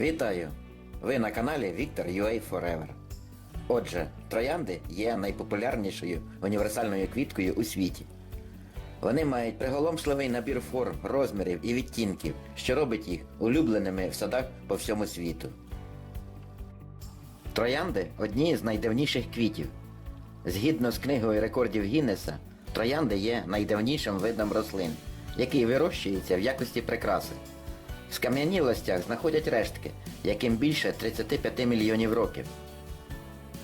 Вітаю! Ви на каналі Віктор UA Forever. Отже, троянди є найпопулярнішою універсальною квіткою у світі. Вони мають приголомшливий набір форм, розмірів і відтінків, що робить їх улюбленими в садах по всьому світу. Троянди одні з найдавніших квітів. Згідно з книгою рекордів Гіннеса, троянди є найдавнішим видом рослин, який вирощується в якості прикраси. В скам'янілостях знаходять рештки, яким більше 35 мільйонів років.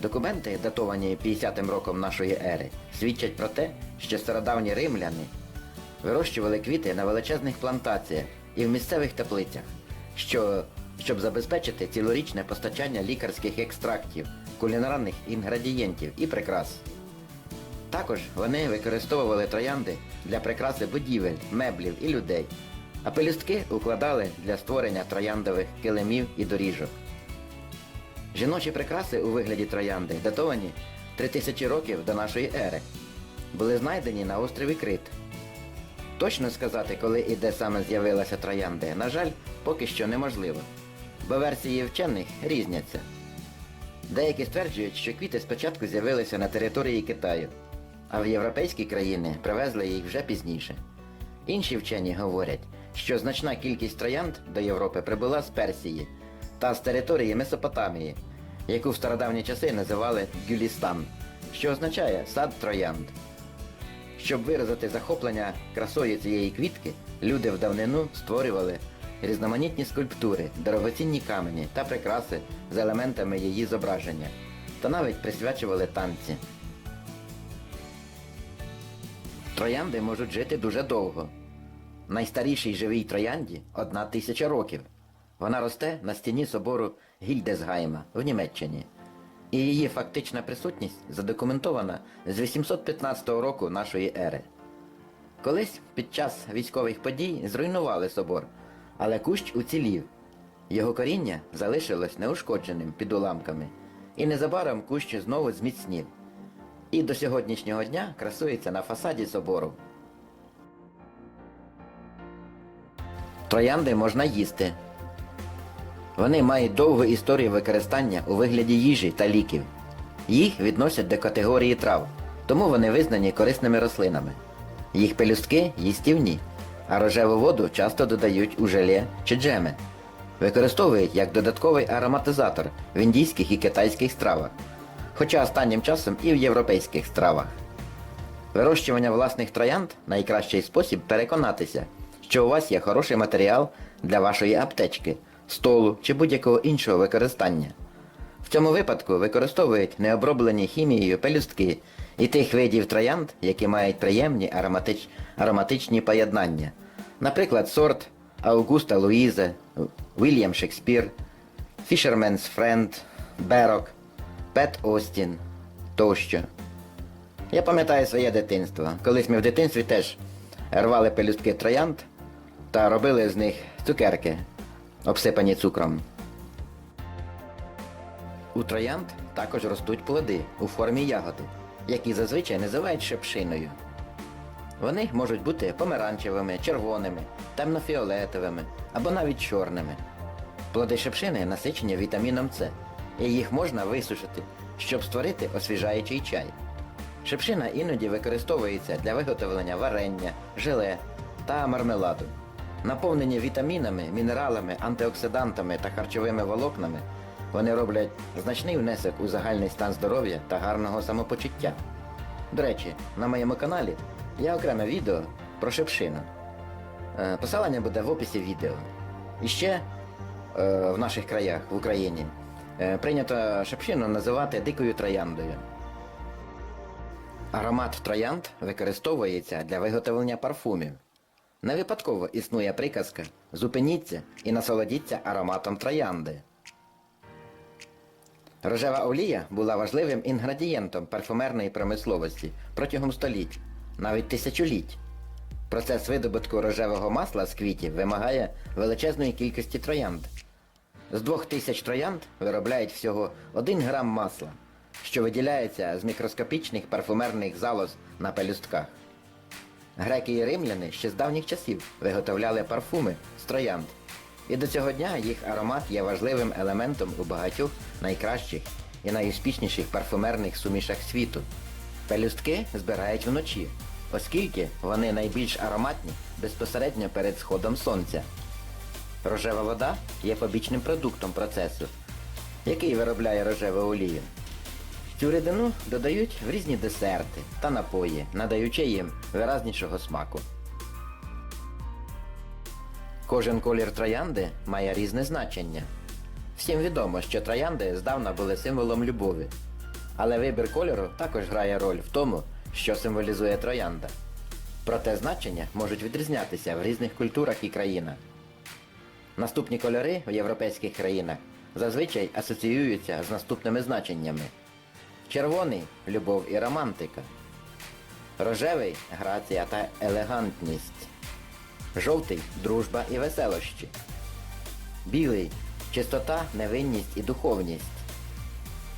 Документи, датовані 50-м роком нашої ери, свідчать про те, що стародавні римляни вирощували квіти на величезних плантаціях і в місцевих теплицях, що, щоб забезпечити цілорічне постачання лікарських екстрактів, кулінарних інгредієнтів і прикрас. Також вони використовували троянди для прикраси будівель, меблів і людей, а пелюстки укладали для створення трояндових килимів і доріжок. Жіночі прикраси у вигляді троянди датовані 3000 років до нашої ери. Були знайдені на острові Крит. Точно сказати, коли і де саме з'явилася троянди, на жаль, поки що неможливо, бо версії вчених різняться. Деякі стверджують, що квіти спочатку з'явилися на території Китаю, а в європейські країни привезли їх вже пізніше. Інші вчені говорять, що значна кількість троянд до Європи прибула з Персії та з території Месопотамії, яку в стародавні часи називали Гюлістан, що означає сад троянд. Щоб виразити захоплення красою цієї квітки, люди в давнину створювали різноманітні скульптури, дорогоцінні камені та прикраси з елементами її зображення, та навіть присвячували танці. Троянди можуть жити дуже довго. Найстарішій живій троянді одна тисяча років. Вона росте на стіні собору Гільдесгайма в Німеччині. І її фактична присутність задокументована з 815 року нашої ери. Колись під час військових подій зруйнували собор, але кущ уцілів. Його коріння залишилось неушкодженим під уламками, і незабаром кущ знову зміцнів. І до сьогоднішнього дня красується на фасаді собору. Троянди можна їсти. Вони мають довгу історію використання у вигляді їжі та ліків. Їх відносять до категорії трав, тому вони визнані корисними рослинами. Їх пелюстки їстівні, а рожеву воду часто додають у желе чи джеми. Використовують як додатковий ароматизатор в індійських і китайських стравах, хоча останнім часом і в європейських стравах. Вирощування власних троянд найкращий спосіб переконатися, що у вас є хороший матеріал для вашої аптечки, столу чи будь-якого іншого використання. В цьому випадку використовують необроблені хімією пелюстки і тих видів троянд, які мають приємні ароматич... ароматичні поєднання. Наприклад, сорт Аугуста Луїзе, Вільям Шекспір, Fisherman's Friend, Берок, Пет Остін тощо. Я пам'ятаю своє дитинство. Колись ми в дитинстві теж рвали пелюстки троянд та робили з них цукерки, обсипані цукром. У троянд також ростуть плоди у формі ягоди, які зазвичай називають шепшиною. Вони можуть бути помаранчевими, червоними, темнофіолетовими або навіть чорними. Плоди шепшини насичені вітаміном С, і їх можна висушити, щоб створити освіжаючий чай. Шепшина іноді використовується для виготовлення варення, желе та мармеладу. Наповнені вітамінами, мінералами, антиоксидантами та харчовими волокнами, вони роблять значний внесок у загальний стан здоров'я та гарного самопочуття. До речі, на моєму каналі є окреме відео про шепшину. Е, Посилання буде в описі відео. І ще е, в наших краях, в Україні, е, прийнято шепшину називати дикою трояндою. Аромат троянд використовується для виготовлення парфумів. Не випадково існує приказка Зупиніться і насолодіться ароматом троянди. Рожева олія була важливим інгредієнтом парфумерної промисловості протягом століть, навіть тисячоліть. Процес видобутку рожевого масла з квітів вимагає величезної кількості троянд. З двох тисяч троянд виробляють всього 1 грам масла, що виділяється з мікроскопічних парфумерних залоз на пелюстках. Греки і римляни ще з давніх часів виготовляли парфуми з троянд. І до цього дня їх аромат є важливим елементом у багатьох найкращих і найуспішніших парфумерних сумішах світу. Пелюстки збирають вночі, оскільки вони найбільш ароматні безпосередньо перед сходом сонця. Рожева вода є побічним продуктом процесу, який виробляє рожеву олію. Цю рідину додають в різні десерти та напої, надаючи їм виразнішого смаку. Кожен колір троянди має різне значення. Всім відомо, що троянди здавна були символом любові. Але вибір кольору також грає роль в тому, що символізує троянда. Проте значення можуть відрізнятися в різних культурах і країнах. Наступні кольори в європейських країнах зазвичай асоціюються з наступними значеннями: червоний любов і романтика, рожевий грація та елегантність, жовтий дружба і веселощі, білий чистота, невинність і духовність,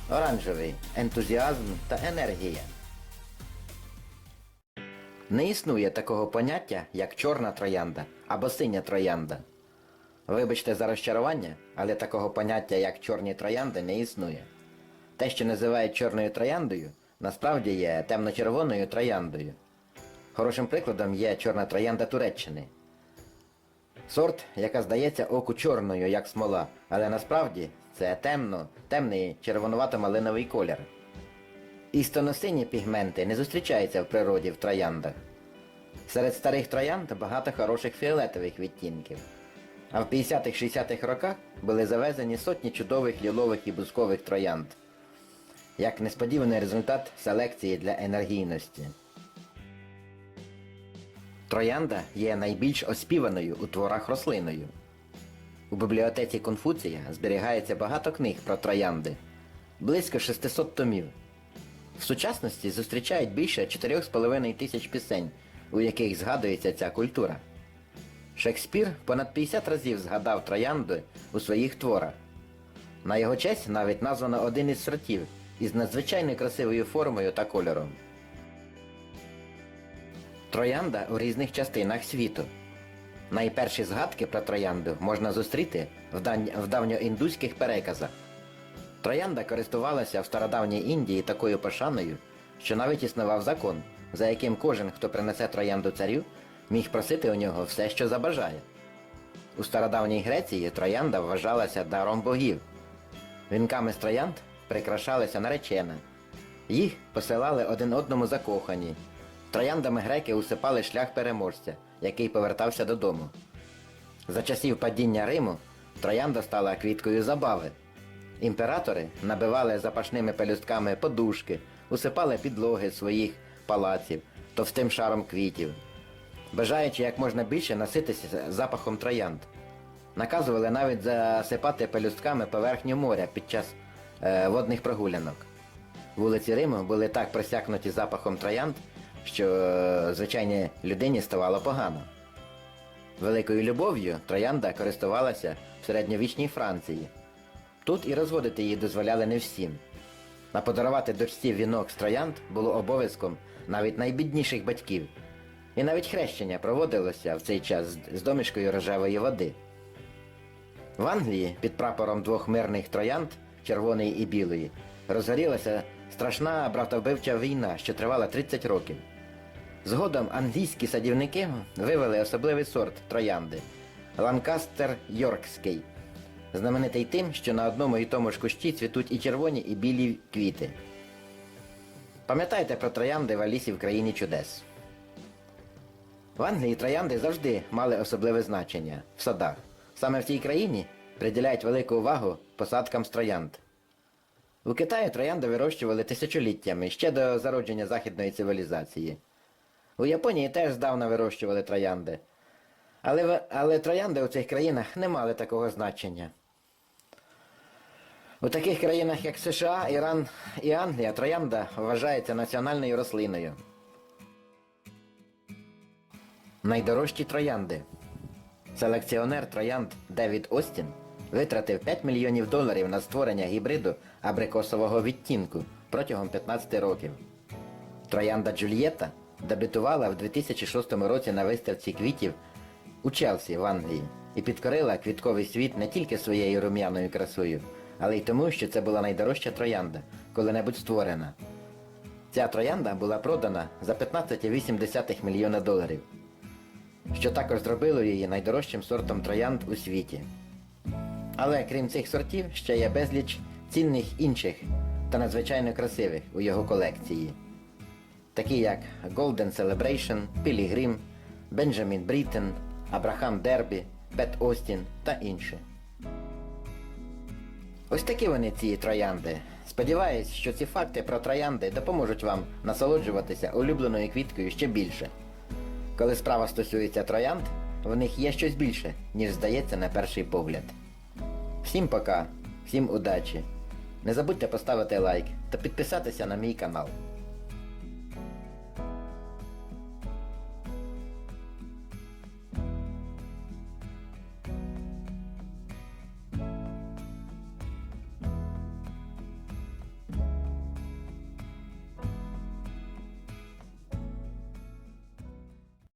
оранжевий ентузіазм та енергія. Не існує такого поняття, як чорна троянда або синя троянда. Вибачте за розчарування, але такого поняття, як чорні троянди, не існує. Те, що називають чорною трояндою, насправді є темно-червоною трояндою. Хорошим прикладом є чорна троянда Туреччини. Сорт, яка здається оку чорною, як смола, але насправді це темно, темний червонувато-малиновий колір. Істонно-сині пігменти не зустрічаються в природі в трояндах. Серед старих троянд багато хороших фіолетових відтінків. А в 50-60-х роках були завезені сотні чудових лілових і бузкових троянд, як несподіваний результат селекції для енергійності. Троянда є найбільш оспіваною у творах рослиною. У бібліотеці Конфуція зберігається багато книг про троянди, близько 600 томів. В сучасності зустрічають більше 4,5 тисяч пісень, у яких згадується ця культура. Шекспір понад 50 разів згадав троянди у своїх творах. На його честь навіть названо один із сортів із надзвичайно красивою формою та кольором. Троянда у різних частинах світу. Найперші згадки про троянду можна зустріти в, давньоіндуських переказах. Троянда користувалася в стародавній Індії такою пошаною, що навіть існував закон, за яким кожен, хто принесе троянду царю, міг просити у нього все, що забажає. У стародавній Греції троянда вважалася даром богів. Вінками з троянд прикрашалися наречена. Їх посилали один одному закохані. Трояндами греки усипали шлях переможця, який повертався додому. За часів падіння Риму троянда стала квіткою забави. Імператори набивали запашними пелюстками подушки, усипали підлоги своїх палаців товстим шаром квітів, бажаючи як можна більше наситися запахом троянд. Наказували навіть засипати пелюстками поверхню моря під час водних прогулянок. Вулиці Риму були так просякнуті запахом троянд, що е, звичайній людині ставало погано. Великою любов'ю троянда користувалася в середньовічній Франції. Тут і розводити її дозволяли не всім. А подарувати дочці вінок з троянд було обов'язком навіть найбідніших батьків. І навіть хрещення проводилося в цей час з домішкою рожевої води. В Англії під прапором двох мирних троянд, червоної і білої, розгорілася страшна братовбивча війна, що тривала 30 років. Згодом англійські садівники вивели особливий сорт троянди Ланкастер Йоркський, знаменитий тим, що на одному і тому ж кущі цвітуть і червоні, і білі квіти. Пам'ятайте про троянди в Алісі в країні чудес. В Англії троянди завжди мали особливе значення в садах. Саме в цій країні приділяють велику увагу посадкам з троянд. У Китаї троянди вирощували тисячоліттями ще до зародження західної цивілізації. У Японії теж здавна вирощували троянди. Але, але троянди у цих країнах не мали такого значення. У таких країнах, як США, Іран і Англія, троянда вважається національною рослиною. Найдорожчі троянди. Селекціонер троянд Девід Остін витратив 5 мільйонів доларів на створення гібриду абрикосового відтінку протягом 15 років. Троянда Джульєта дебютувала в 2006 році на виставці квітів у Челсі в Англії. і підкорила квітковий світ не тільки своєю рум'яною красою, але й тому, що це була найдорожча троянда, коли-небудь створена. Ця троянда була продана за 15,8 мільйона доларів, що також зробило її найдорожчим сортом троянд у світі. Але крім цих сортів, ще є безліч цінних інших та надзвичайно красивих у його колекції, такі як Golden Celebration, Pilgrim, Benjamin Britten, Абрахам Дербі, Пет Остін та інші. Ось такі вони ці троянди. Сподіваюсь, що ці факти про троянди допоможуть вам насолоджуватися улюбленою квіткою ще більше. Коли справа стосується троянд, в них є щось більше, ніж здається на перший погляд. Всім пока, всім удачі. Не забудьте поставити лайк та підписатися на мій канал.